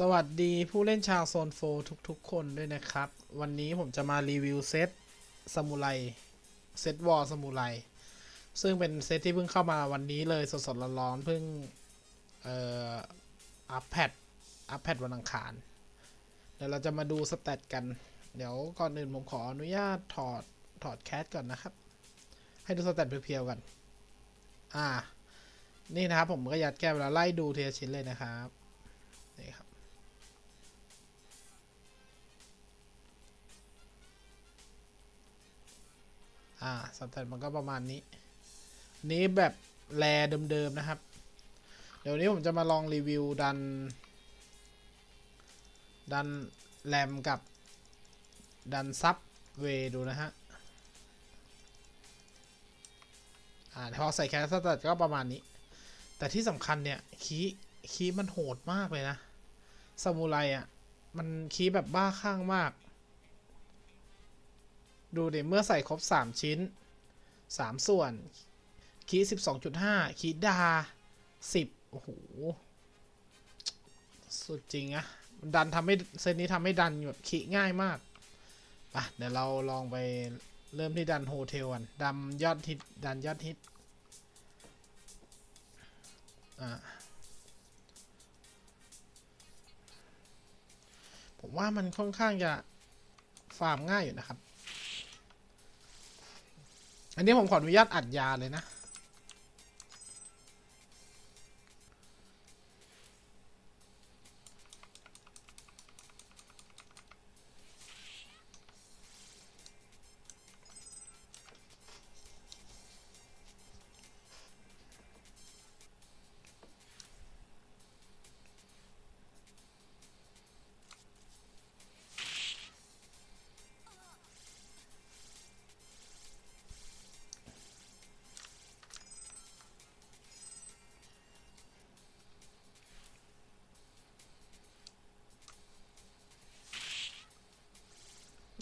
สวัสดีผู้เล่นชาวโซนโฟทุกๆ คนด้วยนะครับ วันนี้ผมจะมารีวิวเซตสมุไรเซตวอลสมุไรซึ่งเป็นเซตที่เพิ่งเข้ามาวันนี้เลยสดๆร้อนๆเพิ่งเอ่ออัพแพดอัพแพดวันอังคาร เดี๋ยวเราจะมาดูสแตทกัน เดี๋ยวก่อนอื่นผมขออนุญาตถอดถอดแคสก่อนนะครับ ให้ดูสแตทเพียวๆกันอ่า นี่นะครับผมก็ยัดแก้วแล้วไล่ดูเทีละชิ้นเลยนะครับนี่ครับ อ่าสแตทมันก็ประมาณนี้ นี้แบบแลเดิมๆนะครับ เดี๋ยวนี้ผมจะมาลองรีวิวดัน ดันแรมกับดันซับเวดูนะฮะ อ่าพอใส่แคสตัดก็ประมาณนี้ แต่ที่สำคัญเนี่ยคีคีมันโหดมากเลยนะ ซามูไรอะ มันคีแบบบ้าข้างมาก ดูดิเมื่อใส่ครบ 3 ชิ้น 3 ส่วน คีย์12.5คีดา10โอ้โห สุดจริงอะดันทำให้เซตนี้ทำให้ดันแบบคีง่ายมากอะเดี๋ยวเราลองไปเริ่มที่ดันโฮเทลกันดันยอดฮิตดันยอดฮิตอ่าผมว่ามันค่อนข้างจะฟาร์มง่ายอยู่นะครับ อันนี้ผมขออนุญาตอัดยาเลยนะ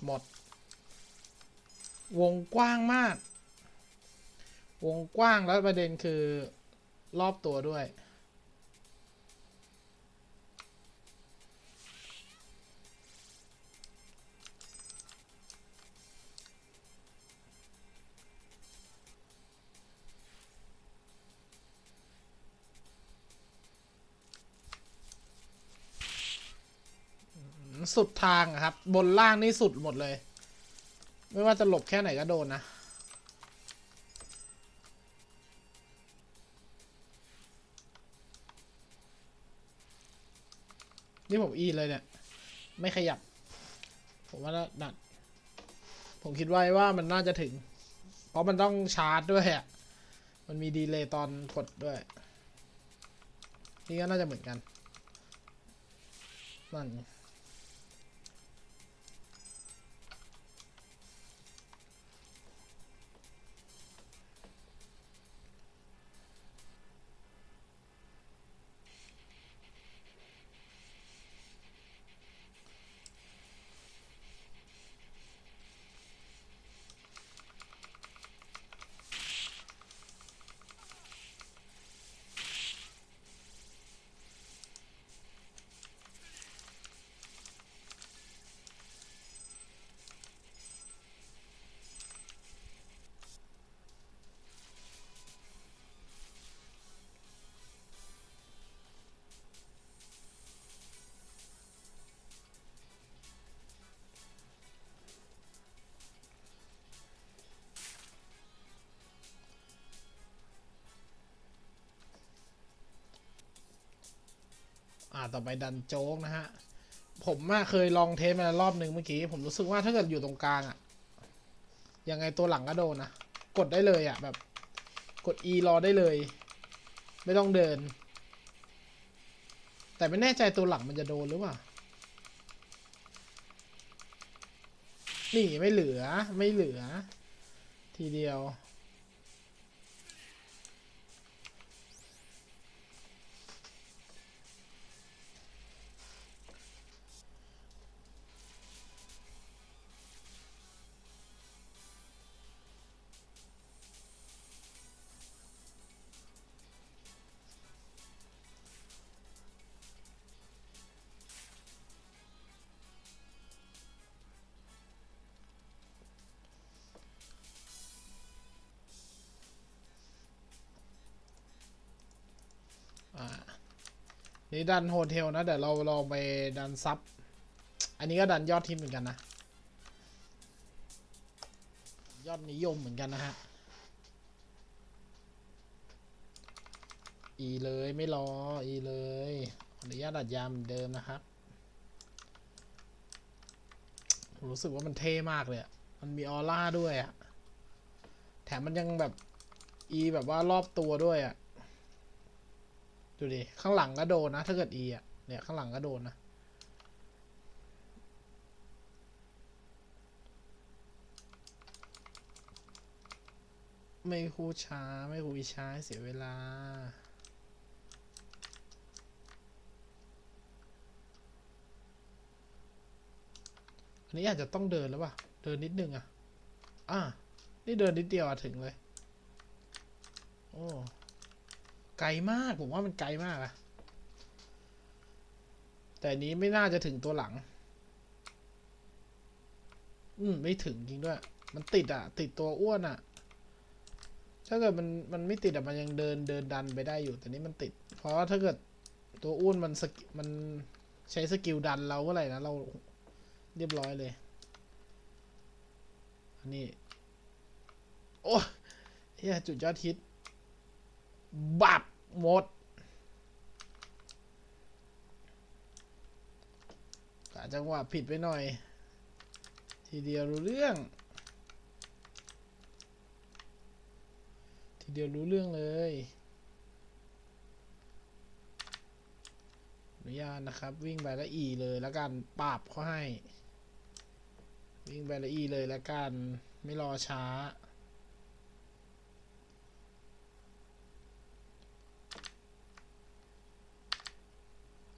หมด วงกว้างมาก วงกว้างแล้วประเด็นคือรอบตัวด้วย สุดทางอะครับ บนล่างนี่สุดหมดเลย ไม่ว่าจะหลบแค่ไหนก็โดนนะ นี่ผมอีเลยเนี่ย ไม่ขยับ ผมว่านัดผมคิดไว้ว่ามันน่าจะถึง เพราะมันต้องชาร์จด้วยอะมันมีดีเลย์ตอนกดด้วย นี่ก็น่าจะเหมือนกันนั่น อ่าต่อไปดันโจ๊กนะฮะ ผมอเคยลองเทสมาแล้วรอบหนึ่งเมื่อกี้ ผมรู้สึกว่าถ้าเกิดอยู่ตรงกลางอะยังไงตัวหลังก็โดนนะ กดได้เลยอะแบบ กด E รอได้เลย ไม่ต้องเดิน แต่ไม่แน่ใจตัวหลังมันจะโดนหรือเปล่านี่ไม่เหลือไม่เหลือ ทีเดียว นี่ดันโฮเทลนะเดี๋ยวเราลองไปดันซับ อันนี้ก็ดันยอดทิมเหมือนกันนะ ยอดนิยมเหมือนกันนะฮะ อีเลยไม่รอ อีเลยขออนุญาตอัดยามเดิมนะครับ รู้สึกว่ามันเท่มากเลย มันมีออร่าด้วยอะแถมมันยังแบบ อีแบบว่ารอบตัวด้วยอะ ดูดิ ข้างหลังก็โดนนะ ถ้าเกิดอีอะเนี่ย ข้างหลังก็โดนนะ ไม่คูช้า ไม่คุยช้าเสียเวลา อันนี้อาจจะต้องเดินแล้วป่ะ เดินนิดนึงอะ อะ นี่เดินนิดเดียวอะถึงเลย โอ้ ไกลมาก ผมว่ามันไกลมากอะแต่นี้ไม่น่าจะถึงตัวหลัง อืม ไม่ถึงจริงด้วย มันติดอะติดตัวอ้วนอะถ้าเกิดมันมันไม่ติดอะมันยังเดินเดินดันไปได้อยู่ แต่นี้มันติด เพราะว่าถ้าเกิดตัวอ้วนมันสกิมันใช้สกิลดันเราเมื่อไหร่นะเราเรียบร้อยเลย อันนี้ โอ้เฮียจุดยอดฮิต บับหมดกะจังหวะผิดไปหน่อย ทีเดียวรู้เรื่อง ทีเดียวรู้เรื่องเลยอนุญาตนะครับ วิ่งไปล้วอีเลยแล้วกันปราบเขาให้ วิ่งไปล้วอีเลยแล้วกัน ไม่รอช้า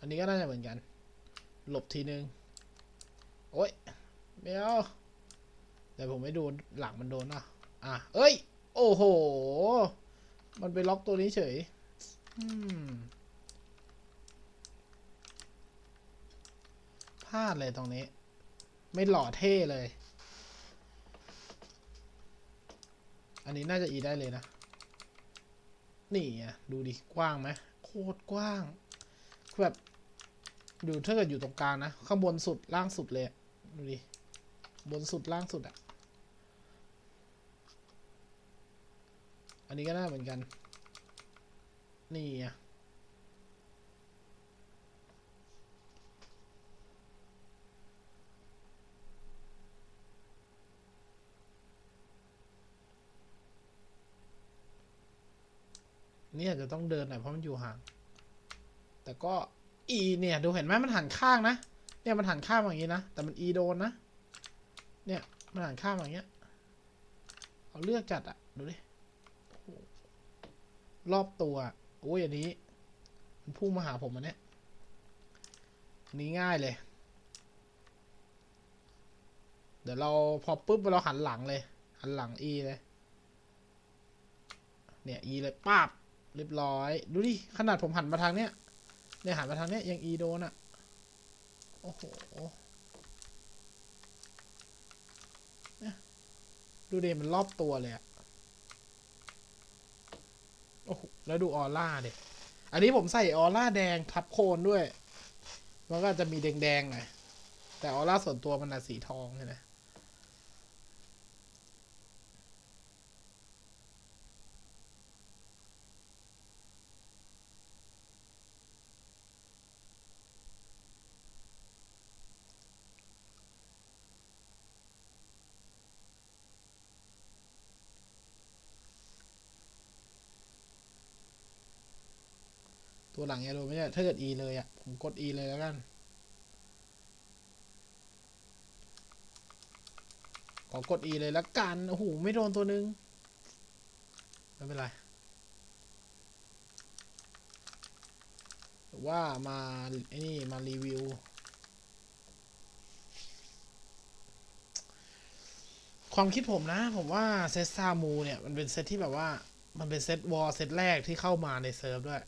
นนี้ก็น่าจะเหมือนกัน หลบทีนึง โอ๊ยไม่เอาแต่ผมไม่ดนหลังมันโดนอะ อะ เอ้ย โอ้โห มันไปล็อกตัวนี้เฉย อืมพลาดเลยตรงนี้ ไม่หล่อเท่เลย อันนี้น่าจะอีได้เลยนะ นี่อะ ดูดิ กว้างไหม โคตรกว้าง แบบ อยู่ถ้าเกิดอยู่ตรงกลางนะ ข้างบนสุดล่างสุดเลยดูดิบนสุดล่างสุดอะ อันนี้ก็น่าเหมือนกัน นี่อะนี่อาจจะต้องเดินหน่อยเพราะมันอยู่ห่าง แต่ก็ อีเนี่ยดูเห็นไหมมันหันข้างนะ เนี่ยมันหันข้างอย่างนี้นะ แต่มันอีโดนนะ เนี่ยมันหันข้างอย่างเงี้ย เอาเลือกจัดอะดูดิ รอบตัวโอ้ยอันนี้ มันพุ่งมาหาผมอันเนี้ยนนี้ง่ายเลย เดี๋ยวเราพอปุ๊บเราหันหลังเลย หันหลังอีเลย เนี่ยอีเลยป้าบเรียบร้อย ดูดิ ขนาดผมหันมาทางเนี้ย เนี่ยหันมาทางเนี้ยยังอีโดนอะ โอ้โหเนี่ยดูเดมันรอบตัวเลยอะโอ้โห แล้วดูออร่าเด็อันนี้ผมใส่ออร่าแดงทับโคนด้วย มันก็จะมีแดงๆหน่อยแต่ออร่าส่วนตัวมันอะสีทองใช่ไหม ตัวหลังอย่าโดนไม่ใช่ถ้าเกิด E เลยอะผมกด E เลยแล้วกัน ขอกด E เลยแล้วกัน โอ้โห ไม่โดนตัวนึง ไม่เป็นไรหรือว่ามาไอ้นี่มารีวิวความคิดผมนะ ผมว่าเซตซามูเนี่ย มันเป็นเซตที่แบบว่า มันเป็นเซตวอลเซตแรกที่เข้ามาในเซิร์ฟด้วย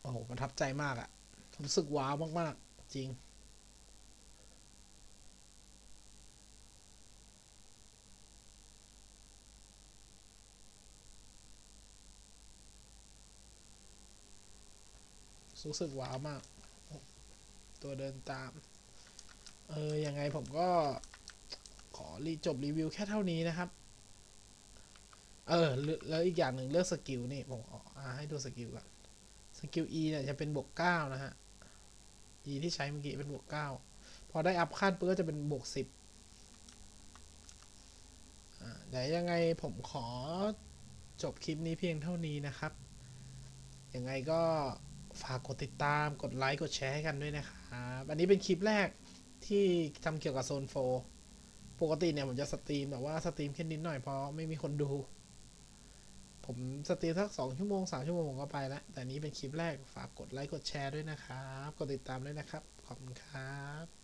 โอ้โหประทับใจมากอะรู้สึกว้าวมาก ๆ จริง รู้สึกว้าวมาก ตัวเดินตาม เออ ยังไงผมก็ขอรีจบรีวิวแค่เท่านี้นะครับ เออ แล้วอีกอย่างหนึ่งเลือกสกิลนี่ ผมขออ่าให้ดูสกิลก่อน สกิล E เนี่ยจะเป็นบวกเก้านะฮะ E ที่ใช้เมื่อกี้เป็นบวกเก้าพอได้อัพขั้นปุ๊บก็จะเป็นบวกสิบอ่าเดี๋ยวยังไงผมขอจบคลิปนี้เพียงเท่านี้นะครับ ยังไงก็ฝากกดติดตามกดไลค์ กดแชร์ให้กันด้วยนะครับอันนี้เป็นคลิปแรกที่ทำเกี่ยวกับโซนโฟปกติเนี่ยผมจะสตรีมแบบว่าสตรีมแค่นิดหน่อยเพราะไม่มีคนดู ผมสตรีมสักสองชั่วโมงสามชั่วโมงผมก็ไปแล้ว แต่นี้เป็นคลิปแรกฝากกดไลค์กดแชร์ด้วยนะครับ กดติดตามด้วยนะครับ ขอบคุณครับ